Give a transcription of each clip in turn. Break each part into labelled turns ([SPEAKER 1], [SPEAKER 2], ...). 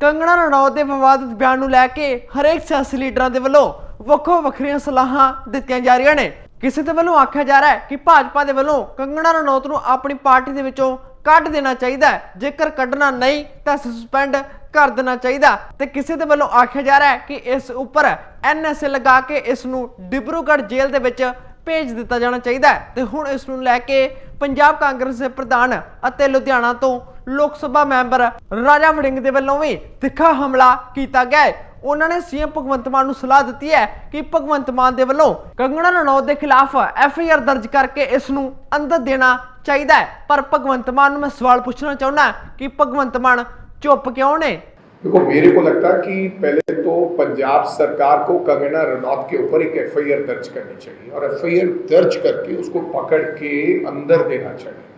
[SPEAKER 1] ਕੰਗਣਾ ਰਣੌਤ ਦੇ ਵਿਵਾਦਿਤ ਬਿਆਨ ਨੂੰ ਲੈ ਕੇ ਹਰੇਕ ਸਿਆਸੀ ਲੀਡਰਾਂ ਦੇ ਵੱਲੋਂ ਵੱਖੋ ਵੱਖਰੀਆਂ ਸਲਾਹਾਂ ਦਿੱਤੀਆਂ ਜਾ ਰਹੀਆਂ ਨੇ। ਕਿਸੇ ਦੇ ਵੱਲੋਂ ਆਖਿਆ ਜਾ ਰਿਹਾ ਹੈ ਕਿ ਭਾਜਪਾ ਦੇ ਵੱਲੋਂ ਕੰਗਣਾ ਰਣੌਤ ਨੂੰ ਆਪਣੀ ਪਾਰਟੀ ਦੇ ਵਿੱਚੋਂ ਕੱਢ ਦੇਣਾ ਚਾਹੀਦਾ ਹੈ। ਜੇਕਰ ਕੱਢਣਾ ਨਹੀਂ, ਤਾਂ ਸਸਪੈਂਡ ਕਰ ਦੇਣਾ ਚਾਹੀਦਾ ਤੇ ਕਿਸੇ ਦੇ ਵੱਲੋਂ ਆਖਿਆ ਜਾ ਰਿਹਾ ਹੈ ਕਿ ਇਸ ਉੱਪਰ ਐਨਐਸਏ ਲਗਾ ਕੇ ਇਸ ਨੂੰ ਡਿਬਰੂਗੜ੍ਹ ਜੇਲ੍ਹ ਦੇ ਵਿੱਚ ਭੇਜ ਦਿੱਤਾ ਜਾਣਾ ਚਾਹੀਦਾ ਹੈ। ਤੇ ਹੁਣ ਇਸ ਨੂੰ ਲੈ ਕੇ ਪੰਜਾਬ ਕਾਂਗਰਸ ਦੇ ਪ੍ਰਧਾਨ ਅਤੇ ਲੁਧਿਆਣਾ ਤੋਂ ਲੋਕ ਸਭਾ ਮੈਂਬਰ ਰਾਜਾ ਵੜਿੰਗ ਦੇ ਵੱਲੋਂ ਵੀ ਤਿੱਖਾ ਹਮਲਾ ਕੀਤਾ ਗਿਆ ਹੈ ਉਹਨਾਂ ਨੇ ਸੀਐਮ ਭਗਵੰਤ ਮਾਨ ਨੂੰ ਸਲਾਹ ਦਿੱਤੀ ਹੈ ਕਿ ਭਗਵੰਤ ਮਾਨ ਦੇ ਵੱਲੋਂ ਕੰਗਣਾ ਰਣੌਤ ਦੇ ਖਿਲਾਫ ਐਫਆਈਆਰ ਦਰਜ ਕਰਕੇ ਇਸ ਨੂੰ ਅੰਦਰ ਦੇਣਾ ਚਾਹੀਦਾ ਹੈ ਪਰ ਭਗਵੰਤ ਮਾਨ ਨੂੰ ਮੈਂ ਸਵਾਲ ਪੁੱਛਣਾ ਚਾਹੁੰਦਾ ਕਿ ਭਗਵੰਤ ਮਾਨ ਚੁੱਪ ਕਿਉਂ ਨੇ
[SPEAKER 2] देखो मेरे को लगता है कि पहले तो पंजाब सरकार को कंगना रनौत के ऊपर एक एफआईआर दर्ज करनी चाहिए और एफआईआर दर्ज करके उसको पकड़ के अंदर देना चाहिए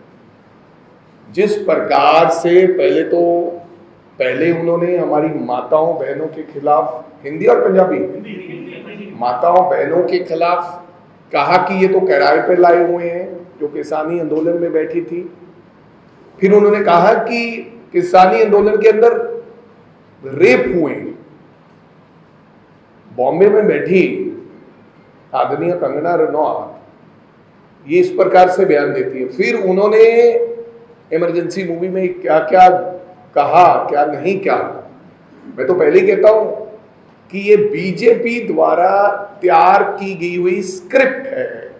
[SPEAKER 2] जिस प्रकार से पहले तो पहले उन्होंने हमारी माताओं बहनों के खिलाफ हिंदी और पंजाबी, माताओं बहनों के खिलाफ कहा कि ये तो किराए पे लाए हुए हैं, जो किसानी आंदोलन में बैठी थी। फिर उन्होंने कहा कि किसानी आंदोलन के अंदर रेप हुए। बॉम्बे में बैठी आदरणीय कंगना रनौत, ये इस प्रकार से बयान देती है। फिर उन्होंने इमरजेंसी मूवी में क्या क्या कहा, क्या नहीं क्या? मैं तो पहले ही कहता हूँ कि ये बीजेपी द्वारा तैयार की गई हुई स्क्रिप्ट है।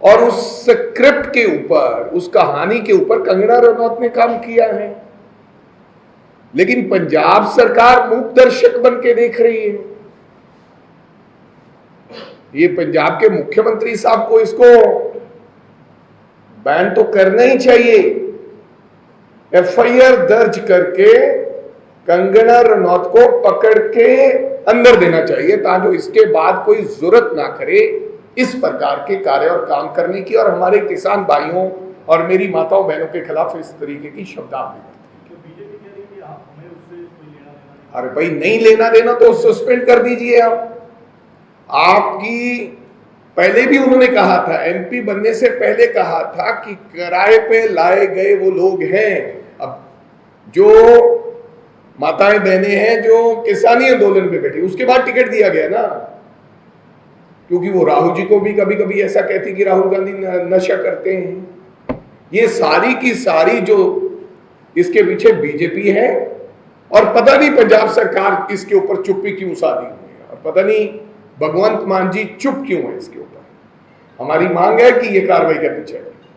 [SPEAKER 2] और उस स्क्रिप्ट के ऊपर, उस कहानी के ऊपर कंगना रनौत ने काम किया है। लेकिन पंजाब सरकार मूक दर्शक बन के देख रही है। ये पंजाब के मुख्यमंत्री साहब को इसको बैन तो करना ही चाहिए। एफआईआर दर्ज करके कंगना रनौत को पकड़ के अंदर देना चाहिए ताकि इसके बाद कोई ज़रूरत ना करे इस प्रकार के कार्य और काम करने की और हमारे किसान भाइयों और मेरी माताओं बहनों के खिलाफ इस तरीके की शब्दावली अरे भाई नहीं लेना देना तो सस्पेंड कर दीजिए आप। आपकी पहले भी उन्होंने कहा था एमपी बनने से पहले कहा था कि किराए पे लाए गए वो लोग हैं। अब जो माताएँ बहनें हैं, जो किसानी आंदोलन में बैठी, उसके बाद टिकट दिया गया ना। क्योंकि वो राहुल जी को भी कभी कभी ऐसा कहती कि राहुल गांधी नशा करते हैं। ये सारी की सारी जो इसके पीछे बीजेपी है, और पता नहीं पंजाब सरकार इसके ऊपर चुप्पी क्यों साधी हुई है। और पता नहीं भगवंत मान जी चुप क्यों है इसके ऊपर? हमारी मांग है कि ये कार्रवाई करनी चाहिए।